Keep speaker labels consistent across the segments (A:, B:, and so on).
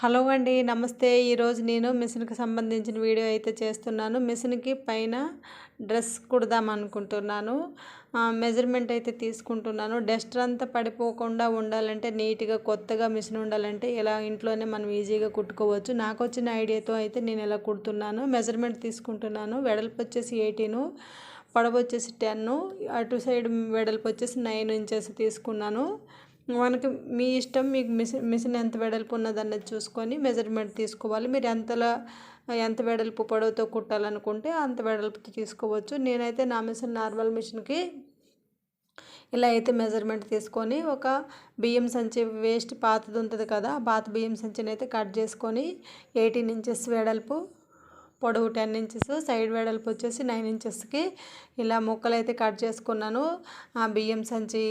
A: Hello అండి నమస్తే. ఈరోజు నేను మిషన్కి సంబంధించిన వీడియో అయితే చేస్తున్నాను. మిషన్కి పైన డ్రెస్ కుడదాం అనుకుంటున్నాను. మెజర్మెంట్ అయితే తీసుకుంటున్నాను. డస్టర్ అంతా పడిపోకుండా ఉండాలంటే నీట్గా కొత్తగా మిషన్ ఉండాలంటే ఇలా ఇంట్లోనే మనం ఈజీగా కుట్టుకోవచ్చు. నాకు వచ్చిన ఐడియాతో అయితే నేను ఇలా కుడుతున్నాను. మెజర్మెంట్ తీసుకుంటున్నాను. వెడల్పు వచ్చేసి ఎయిటీను పొడవు వచ్చేసి టెన్ అటు సైడ్ వెడల్పు వచ్చేసి నైన్ ఇంచెస్ తీసుకున్నాను. మనకి మీ ఇష్టం మీకు మిషన్ మిషన్ ఎంత వెడల్పు ఉన్నదన్నది చూసుకొని మెజర్మెంట్ తీసుకోవాలి. మీరు ఎంతలా ఎంత వెడల్పు పొడవుతో కుట్టాలనుకుంటే అంత వెడల్పుతో తీసుకోవచ్చు. నేనైతే నా మిషన్ నార్మల్ మిషన్కి ఇలా అయితే మెజర్మెంట్ తీసుకొని ఒక బియ్యం సంచి వేస్ట్ పాతది ఉంటుంది కదా పాత బియ్యం సంచిని అయితే కట్ చేసుకొని ఎయిటీన్ ఇంచెస్ వెడల్పు పొడవు టెన్ ఇంచెస్ సైడ్ వెడల్పు వచ్చేసి నైన్ ఇంచెస్కి ఇలా ముక్కలు అయితే కట్ చేసుకున్నాను. ఆ బియ్యం సంచి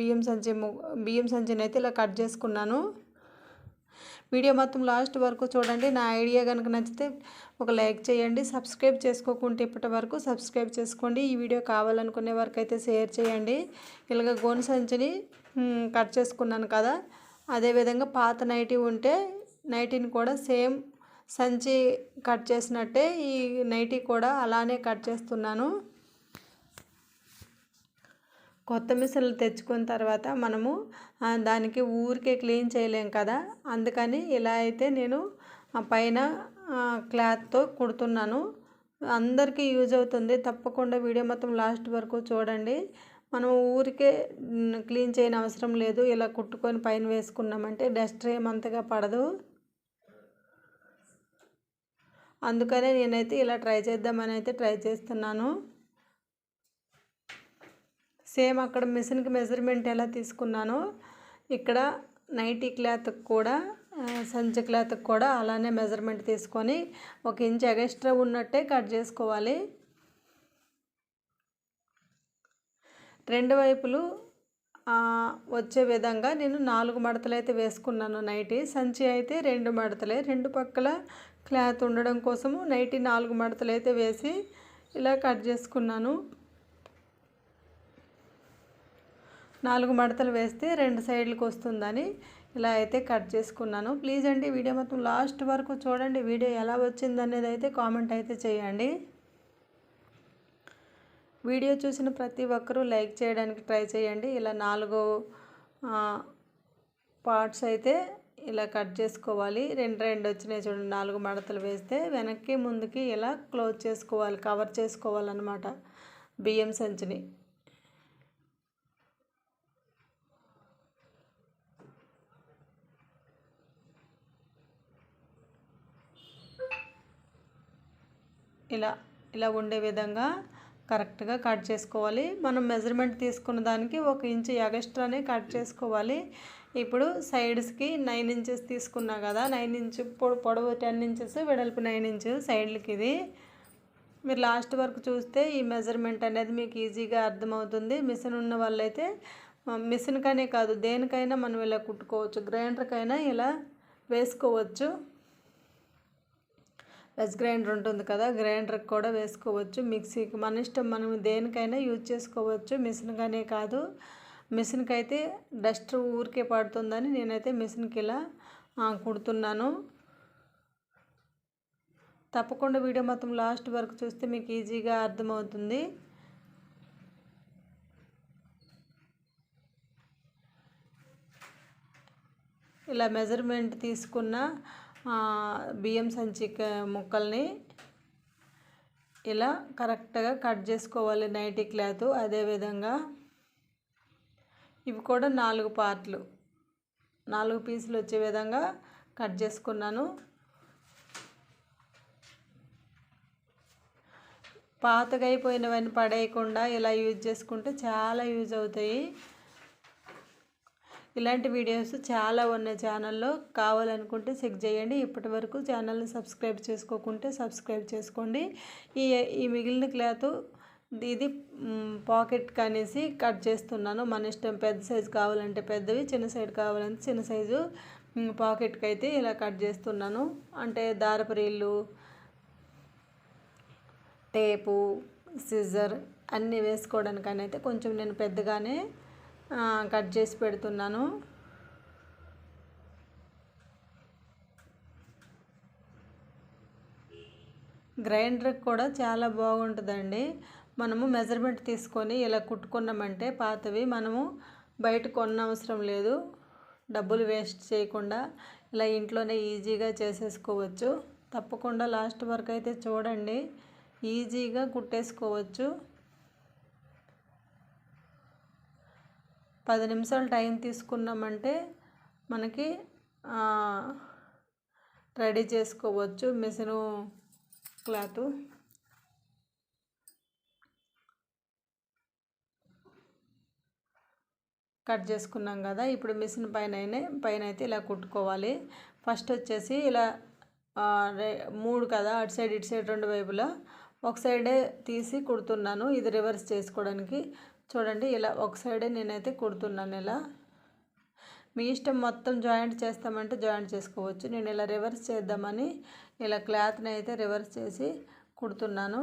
A: బియ్యం సంచి బియ్యం సంచిని అయితే ఇలా కట్ చేసుకున్నాను. వీడియో మొత్తం లాస్ట్ వరకు చూడండి. నా ఐడియా కనుక నచ్చితే ఒక లైక్ చేయండి. సబ్స్క్రైబ్ చేసుకోకుంటే ఇప్పటి వరకు సబ్స్క్రైబ్ చేసుకోండి. ఈ వీడియో కావాలనుకునే వరకు అయితే షేర్ చేయండి. ఇలాగ గోను సంచిని కట్ చేసుకున్నాను కదా. అదేవిధంగా పాత నైటీ ఉంటే నైటీని కూడా సేమ్ సంచి కట్ చేసినట్టే ఈ నైటీ కూడా అలానే కట్ చేస్తున్నాను. కొత్త మిషన్లు తెచ్చుకున్న తర్వాత మనము దానికి ఊరికే క్లీన్ చేయలేం కదా. అందుకని ఇలా అయితే నేను పైన క్లాత్తో కుడుతున్నాను. అందరికీ యూజ్ అవుతుంది. తప్పకుండా వీడియో మొత్తం లాస్ట్ వరకు చూడండి. మనం ఊరికే క్లీన్ చేయని అవసరం లేదు. ఇలా కుట్టుకొని పైన వేసుకున్నామంటే డస్ట్ ఏమంతగా పడదు. అందుకనే నేనైతే ఇలా ట్రై చేద్దామని అయితే ట్రై చేస్తున్నాను. సేమ్ అక్కడ మిషన్కి మెజర్మెంట్ ఎలా తీసుకున్నానో ఇక్కడ నైటీ క్లాత్కి కూడా సంచి క్లాత్కి కూడా అలానే మెజర్మెంట్ తీసుకొని ఒక ఇంచ్ ఎగస్ట్రా ఉన్నట్టే కట్ చేసుకోవాలి. రెండు వైపులు వచ్చే విధంగా నేను నాలుగు మడతలు అయితే వేసుకున్నాను నైటీ. సంచి అయితే రెండు మడతలే. రెండు పక్కల క్లాత్ ఉండడం కోసము నైటీ నాలుగు మడతలు అయితే వేసి ఇలా కట్ చేసుకున్నాను. నాలుగు మడతలు వేస్తే రెండు సైడ్లకు వస్తుందని ఇలా అయితే కట్ చేసుకున్నాను. ప్లీజ్ అండి వీడియో మొత్తం లాస్ట్ వరకు చూడండి. వీడియో ఎలా వచ్చింది అనేది అయితే కామెంట్ అయితే చేయండి. వీడియో చూసిన ప్రతి ఒక్కరూ లైక్ చేయడానికి ట్రై చేయండి. ఇలా నాలుగు పార్ట్స్ అయితే ఇలా కట్ చేసుకోవాలి. రెండు రెండు వచ్చినాయి చూడండి. నాలుగు మడతలు వేస్తే వెనక్కి ముందుకి ఇలా క్లోజ్ చేసుకోవాలి కవర్ చేసుకోవాలన్నమాట. బియ్యం సంచిని. ఇలా ఇలా ఉండే విధంగా కరెక్ట్గా కట్ చేసుకోవాలి. మనం మెజర్మెంట్ తీసుకున్న దానికి ఒక ఇంచు ఎగస్ట్రానే కట్ చేసుకోవాలి. ఇప్పుడు సైడ్స్కి నైన్ ఇంచెస్ తీసుకున్నా కదా నైన్ ఇంచు పొడవు టెన్ ఇంచెస్ వెడల్పు నైన్ ఇంచు సైడ్లకి ఇది. మీరు లాస్ట్ వరకు చూస్తే ఈ మెజర్మెంట్ అనేది మీకు ఈజీగా అర్థమవుతుంది. మిషన్ ఉన్న వాళ్ళైతే మిషన్కనే కాదు దేనికైనా మనం ఇలా కుట్టుకోవచ్చు గ్రైండర్కైనా ఇలా వేసుకోవచ్చు. వెజ్ గ్రైండర్ ఉంటుంది కదా గ్రైండర్కి కూడా వేసుకోవచ్చు. మిక్సీకి మన ఇష్టం మనం దేనికైనా యూజ్ చేసుకోవచ్చు. మిషన్గానే కాదు మిషన్కి అయితే డస్ట్ ఊరికే పడుతుందని నేనైతే మిషన్కి ఇలా కుడుతున్నాను. తప్పకుండా వీడియో మొత్తం లాస్ట్ వరకు చూస్తే మీకు ఈజీగా అర్థమవుతుంది. ఇలా మెజర్మెంట్ తీసుకున్న బియ్యం సంచి ముక్కల్ని ఇలా కరెక్ట్గా కట్ చేసుకోవాలి నైటీ క్లాత్ అదేవిధంగా ఇవి కూడా నాలుగు పార్ట్లు. నాలుగు పీసులు వచ్చే విధంగా కట్ చేసుకున్నాను. పాతగైపోయినవన్నీ పడేయకుండా ఇలా యూజ్ చేసుకుంటే చాలా యూజ్ అవుతాయి. ఇలాంటి వీడియోస్ చాలా ఉన్నాయి ఛానల్లో. కావాలనుకుంటే చెక్ చేయండి. ఇప్పటి వరకు ఛానల్ని సబ్స్క్రైబ్ చేసుకోకుంటే సబ్స్క్రైబ్ చేసుకోండి. ఈ ఈ మిగిలిన క్లాత్ ఇది పాకెట్ కనేసి కట్ చేస్తున్నాను. మన ఇష్టం పెద్ద సైజు కావాలంటే పెద్దవి చిన్న సైజు కావాలంటే చిన్న సైజు పాకెట్కి అయితే ఇలా కట్ చేస్తున్నాను. అంటే దారపురీళ్ళు టేపు సిజర్ అన్నీ వేసుకోవడానికని అయితే కొంచెం నేను పెద్దగానే కట్ చేసి పెడుతున్నాను. గ్రైండర్కి కూడా చాలా బాగుంటుందండి. మనము మెజర్మెంట్ తీసుకొని ఇలా కుట్టుకున్నామంటే పాతవి మనము బయట కొన్న అవసరం లేదు. డబ్బులు వేస్ట్ చేయకుండా ఇలా ఇంట్లోనే ఈజీగా చేసేసుకోవచ్చు. తప్పకుండా లాస్ట్ వరకు అయితే చూడండి. ఈజీగా కుట్టేసుకోవచ్చు. పది నిమిషాలు టైం తీసుకున్నామంటే మనకి రెడీ చేసుకోవచ్చు మిషను క్లాత్. కట్ చేసుకున్నాం కదా ఇప్పుడు మిషన్ పైన పైన అయితే ఇలా కుట్టుకోవాలి. ఫస్ట్ వచ్చేసి ఇలా మూడు కదా అటు సైడ్ ఇటు సైడ్ రెండు వైపులా. ఒక సైడే తీసి కుడుతున్నాను ఇది రివర్స్ చేసుకోవడానికి. చూడండి ఇలా ఒక సైడే నేనైతే కుడుతున్నాను ఇలా. మీ ఇష్టం మొత్తం జాయింట్ చేస్తామంటే జాయింట్ చేసుకోవచ్చు. నేను ఇలా రివర్స్ చేద్దామని ఇలా క్లాత్ని అయితే రివర్స్ చేసి కుడుతున్నాను.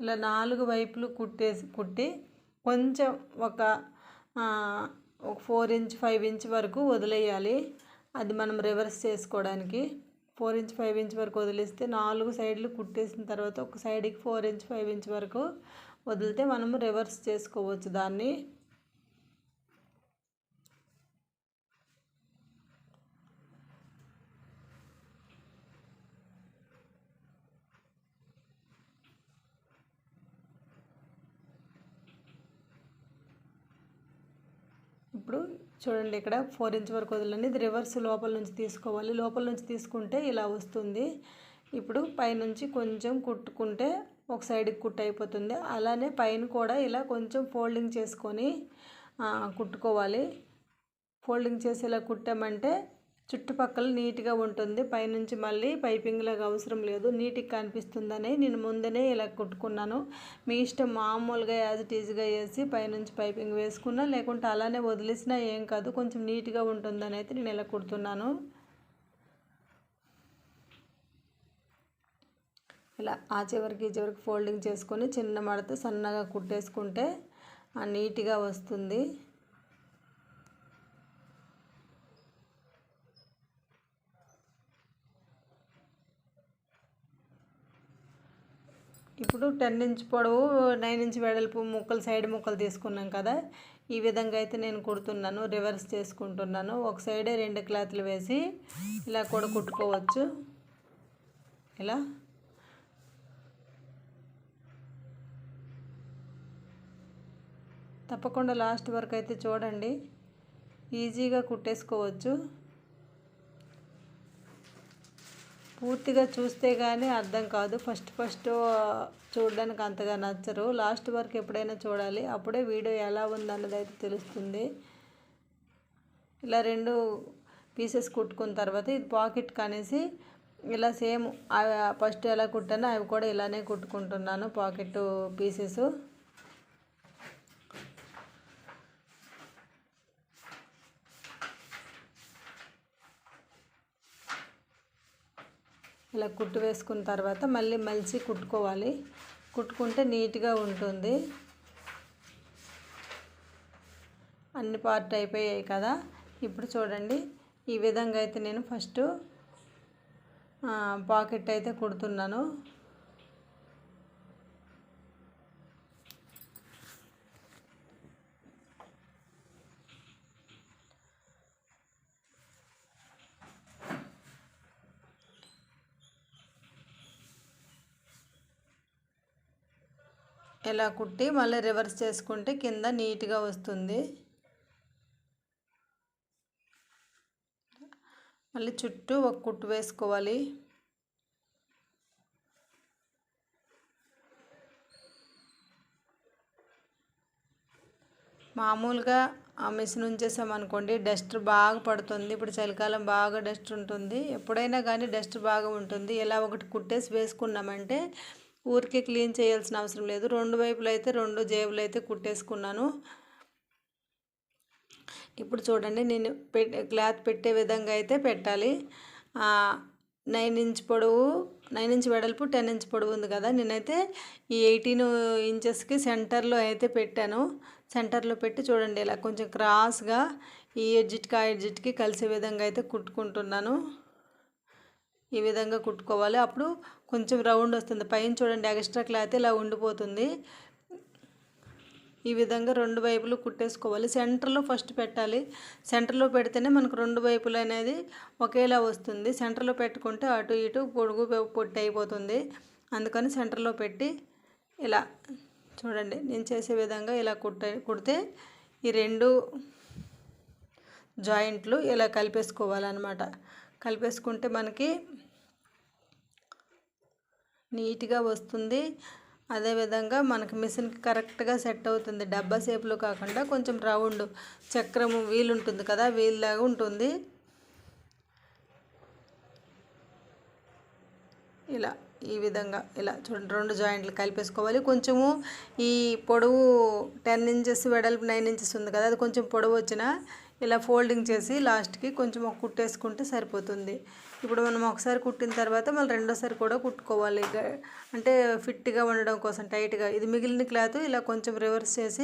A: ఇలా నాలుగు వైపులు కుట్టేసి కుట్టి కొంచెం ఒక ఒక ఫోర్ ఇంచ్ ఫైవ్ ఇంచ్ వరకు వదిలేయాలి. అది మనం రివర్స్ చేసుకోవడానికి. ఫోర్ ఇంచ్ ఫైవ్ ఇంచ్ వరకు వదిలేస్తే నాలుగు సైడ్లు కుట్టేసిన తర్వాత ఒక సైడ్కి ఫోర్ ఇంచ్ ఫైవ్ ఇంచ్ వరకు వదిలితే మనము రివర్స్ చేసుకోవచ్చు దాన్ని. ఇప్పుడు చూడండి ఇక్కడ ఫోర్ ఇంచ్ వరకు వదలండి. ఇది రివర్స్ లోపల నుంచి తీసుకోవాలి. లోపల నుంచి తీసుకుంటే ఇలా వస్తుంది. ఇప్పుడు పైనుంచి కొంచెం కుట్టుకుంటే ఒక సైడ్కి కుట్టు అయిపోతుంది. అలానే పైన కూడా ఇలా కొంచెం ఫోల్డింగ్ చేసుకొని కుట్టుకోవాలి. ఫోల్డింగ్ చేసి ఇలా కుట్టామంటే చుట్టుపక్కల నీట్గా ఉంటుంది. పైనుంచి మళ్ళీ పైపింగ్ లాగా అవసరం లేదు. నీట్గా కనిపిస్తుందని నేను ముందనే ఇలా కుట్టుకున్నాను. మీ ఇష్టం మామూలుగా యాజ్ ఇట్ ఈజ్గా వేసి పైనుంచి పైపింగ్ వేసుకున్నా లేకుంటే అలానే వదిలేసినా ఏం కాదు. కొంచెం నీట్గా ఉంటుందని అయితే నేను ఇలా కుడుతున్నాను. ఇలా ఆ చివరికి ఈ చివరికి ఫోల్డింగ్ చేసుకొని చిన్న మడత సన్నగా కుట్టేసుకుంటే నీట్గా వస్తుంది. ఇప్పుడు టెన్ ఇంచ్ పొడవు నైన్ ఇంచ్ వెడల్పు ముక్కలు సైడ్ ముక్కలు తీసుకున్నాం కదా. ఈ విధంగా అయితే నేను కుడుతున్నాను రివర్స్ చేసుకుంటున్నాను. ఒక సైడే రెండు క్లాత్లు వేసి ఇలా కూడా కుట్టుకోవచ్చు. ఇలా. తప్పకుండా లాస్ట్ వరకు అయితే చూడండి. ఈజీగా కుట్టేసుకోవచ్చు. పూర్తిగా చూస్తే కానీ అర్థం కాదు. ఫస్ట్ ఫస్ట్ చూడడానికి అంతగా నచ్చరు. లాస్ట్ వరకు ఎప్పుడైనా చూడాలి. అప్పుడే వీడియో ఎలా ఉందన్నది అయితే తెలుస్తుంది. ఇలా రెండు పీసెస్ కుట్టుకున్న తర్వాత ఇది పాకెట్ కనేసి ఇలా సేమ్ ఫస్ట్ ఎలా కుట్టానో అవి కూడా ఇలానే కుట్టుకుంటున్నాను పాకెట్ పీసెస్. ఇలా కుట్టు వేసుకున్న తర్వాత మళ్ళీ మలిచి కుట్టుకోవాలి. కుట్టుకుంటే నీట్గా ఉంటుంది. అన్ని పార్ట్ అయిపోయాయి కదా. ఇప్పుడు చూడండి ఈ విధంగా అయితే నేను ఫస్ట్ పాకెట్ అయితే కుడుతున్నాను. ఇలా కుట్టి మళ్ళీ రివర్స్ చేసుకుంటే కింద నీట్గా వస్తుంది. మళ్ళీ చుట్టూ ఒక కుట్టు వేసుకోవాలి. మామూలుగా ఆ మిషన్ ఉంచేసామనుకోండి డస్ట్ బాగా పడుతుంది. ఇప్పుడు చలికాలం బాగా డస్ట్ ఉంటుంది. ఎప్పుడైనా కానీ డస్ట్ బాగా ఉంటుంది. ఇలా ఒకటి కుట్టేసి వేసుకున్నామంటే ఊరికే క్లీన్ చేయాల్సిన అవసరం లేదు. రెండు వైపులు అయితే రెండు జేబులు అయితే కుట్టేసుకున్నాను. ఇప్పుడు చూడండి నేను క్లాత్ పెట్టే విధంగా అయితే పెట్టాలి. నైన్ ఇంచ్ పొడవు నైన్ ఇంచ్ వెడల్పు టెన్ ఇంచ్ పొడవు ఉంది కదా. నేనైతే ఈ ఎయిటీన్ ఇంచెస్కి సెంటర్లో అయితే పెట్టాను. సెంటర్లో పెట్టి చూడండి ఇలా కొంచెం క్రాస్గా ఈ ఎడ్జిట్కి ఆ ఎడ్జిట్కి కలిసే విధంగా అయితే కుట్టుకుంటున్నాను. ఈ విధంగా కుట్టుకోవాలి. అప్పుడు కొంచెం రౌండ్ వస్తుంది. పైన చూడండి ఎక్స్ట్రా క్లాత్ ఇలా ఉండిపోతుంది. ఈ విధంగా రెండు వైపులు కుట్టేసుకోవాలి. సెంటర్లో ఫస్ట్ పెట్టాలి. సెంటర్లో పెడితేనే మనకు రెండు వైపులు అనేది ఒకేలా వస్తుంది. సెంటర్లో పెట్టుకుంటే అటు ఇటు పొడుగు పొట్టి అయిపోతుంది. అందుకని సెంటర్లో పెట్టి ఇలా చూడండి నేను చేసే విధంగా ఇలా కుట్ట కుడితే ఈ రెండు జాయింట్లు ఇలా కలిపేసుకోవాలన్నమాట. కలిపేసుకుంటే మనకి నీట్గా వస్తుంది. అదేవిధంగా మనకి మిషన్కి కరెక్ట్గా సెట్ అవుతుంది. డబ్బా షేప్లో కాకుండా కొంచెం రౌండ్ చక్రము వీలు ఉంటుంది కదా వీలులాగా ఉంటుంది. ఇలా ఈ విధంగా ఇలా చూడండి రెండు జాయింట్లు కలిపేసుకోవాలి. కొంచెము ఈ పొడవు టెన్ ఇంచెస్ వెడల్పు నైన్ ఇంచెస్ ఉంది కదా అది కొంచెం పొడవు వచ్చిన ఇలా ఫోల్డింగ్ చేసి లాస్ట్కి కొంచెం ఒక కుట్టేసుకుంటే సరిపోతుంది. ఇప్పుడు మనం ఒకసారి కుట్టిన తర్వాత మళ్ళీ రెండోసారి కూడా కుట్టుకోవాలి. అంటే ఫిట్గా ఉండడం కోసం టైట్గా. ఇది మిగిలిన క్లాత్ ఇలా కొంచెం రివర్స్ చేసి